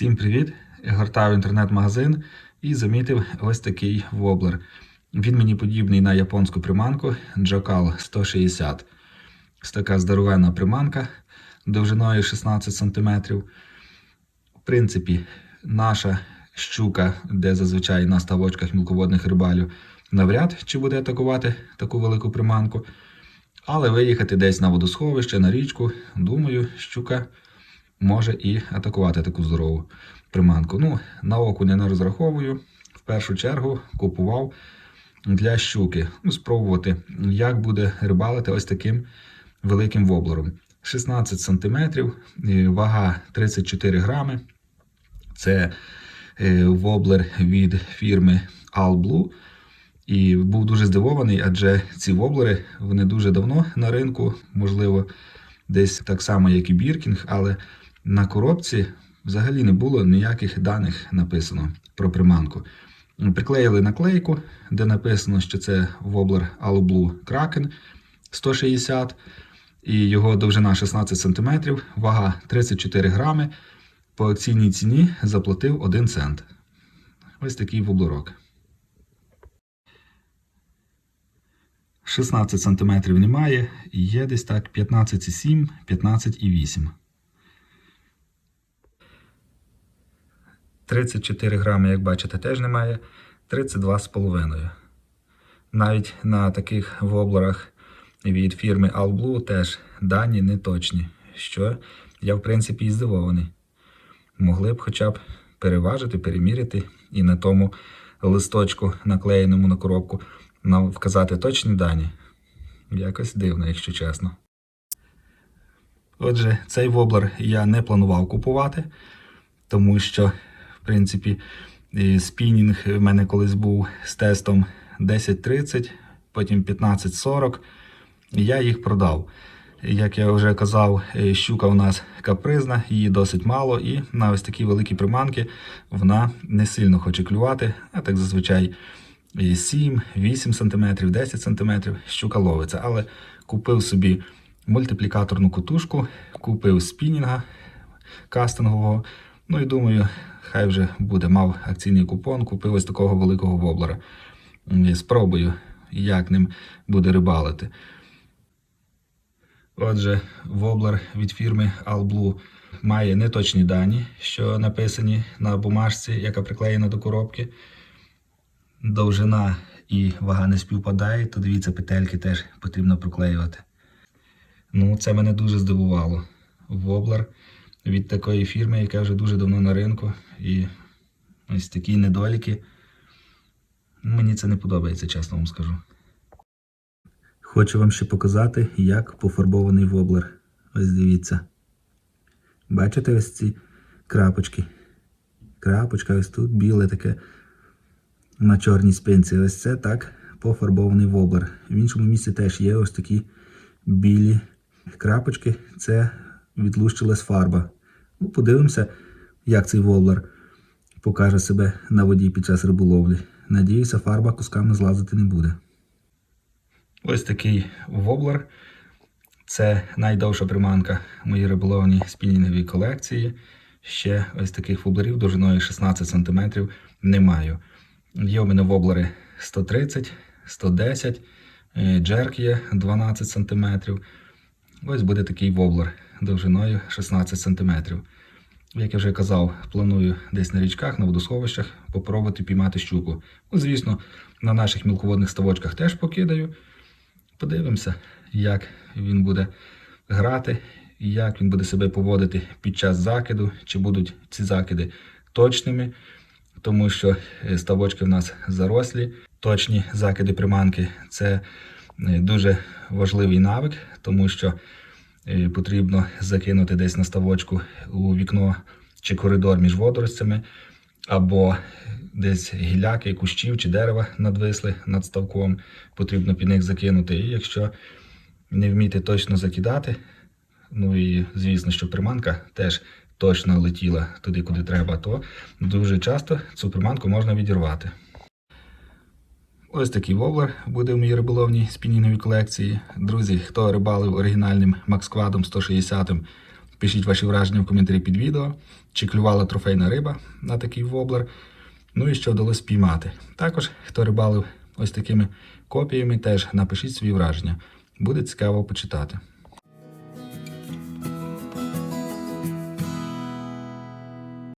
Всім привіт! Гортав інтернет-магазин і замітив ось такий воблер. Він мені подібний на японську приманку Jokal 160. Ось така здоровенна приманка довжиною 16 см. В принципі, наша щука, де зазвичай на ставочках мілководних рибалів, навряд чи буде атакувати таку велику приманку. Але виїхати десь на водосховище, на річку, думаю, щука може і атакувати таку здорову приманку. Ну, на окуня не розраховую. В першу чергу купував для щуки. Ну, спробувати, як буде рибалити ось таким великим воблером. 16 см, вага 34 грами. Це е, воблер від фірми All І був дуже здивований, адже ці воблери вони дуже давно на ринку, можливо, десь так само, як і Біркінг, але на коробці взагалі не було ніяких даних написано про приманку. Приклеїли наклейку, де написано, що це воблер All Blue Kraken 160 і його довжина 16 см, вага 34 грами. По акційній ціні заплатив 1 цент. Ось такий воблерок. 16 см немає, є десь так 15,7, 15,8. 34 грами, як бачите, теж немає. 32,5. Навіть на таких воблерах від фірми Allblue теж дані не точні, що я, в принципі, і здивований. Могли б хоча б переважити, переміряти і на тому листочку, наклеєному на коробку, вказати точні дані. Якось дивно, якщо чесно. Отже, цей воблер я не планував купувати, тому що принципі, спінінг в мене колись був з тестом 10.30, потім 15.40. Я їх продав. Як я вже казав, щука у нас капризна, її досить мало, і на ось такі великі приманки вона не сильно хоче клювати, а так зазвичай 7, 8 см, 10 см щука ловиться. Але купив собі мультиплікаторну кутушку, купив спінінга кастингового. Ну і думаю, хай вже буде мав акційний купон, купив ось такого великого воблера. Спробую, як ним буде рибалити. Отже, воблер від фірми Allblue має неточні дані, що написані на бумажці, яка приклеєна до коробки. Довжина і вага не співпадає, то дивіться, петельки теж потрібно приклеювати. Ну, це мене дуже здивувало. Воблер від такої фірми, яка вже дуже давно на ринку. І ось такі недоліки. Мені це не подобається, чесно вам скажу. Хочу вам ще показати, як пофарбований воблер. Ось дивіться. Бачите ось ці крапочки? Крапочка, ось тут біле таке на чорній спинці. Ось це так пофарбований воблер. В іншому місці теж є ось такі білі крапочки. Це відлущилась фарба. Ну, Подивимося, як цей воблер покаже себе на воді під час риболовлі. Надіюся, фарба кусками злазити не буде. Ось такий воблер. Це найдовша приманка моєї риболовній спінінговій колекції. Ще ось таких воблерів довжиною 16 см не маю. Є у мене воблери 130, 110, джерк є 12 см. Ось буде такий воблер довжиною 16 см. Як я вже казав, планую десь на річках, на водосховищах попробувати піймати щуку. Ну, Звісно, на наших мілководних ставочках теж покидаю. Подивимося, як він буде грати, як він буде себе поводити під час закиду, чи будуть ці закиди точними, тому що е, ставочки в нас зарослі. Точні закиди приманки це е, дуже важливий навик, тому що потрібно закинути десь на ставочку у вікно чи коридор між водоростями, або десь гіляки, кущів чи дерева надвисли над ставком, потрібно під них закинути. І якщо не вміти точно закидати, ну і звісно, що приманка теж точно летіла туди, куди треба, то дуже часто цю приманку можна відірвати. Ось такий воблер буде в моїй риболовній спінінговій колекції. Друзі, хто рибалив оригінальним Максквадом 160 Пишіть ваші враження в коментарі під відео, чи клювала трофейна риба на такий воблер, ну і що вдалося спіймати. Також, хто рибалив ось такими копіями, теж напишіть свої враження. Буде цікаво почитати.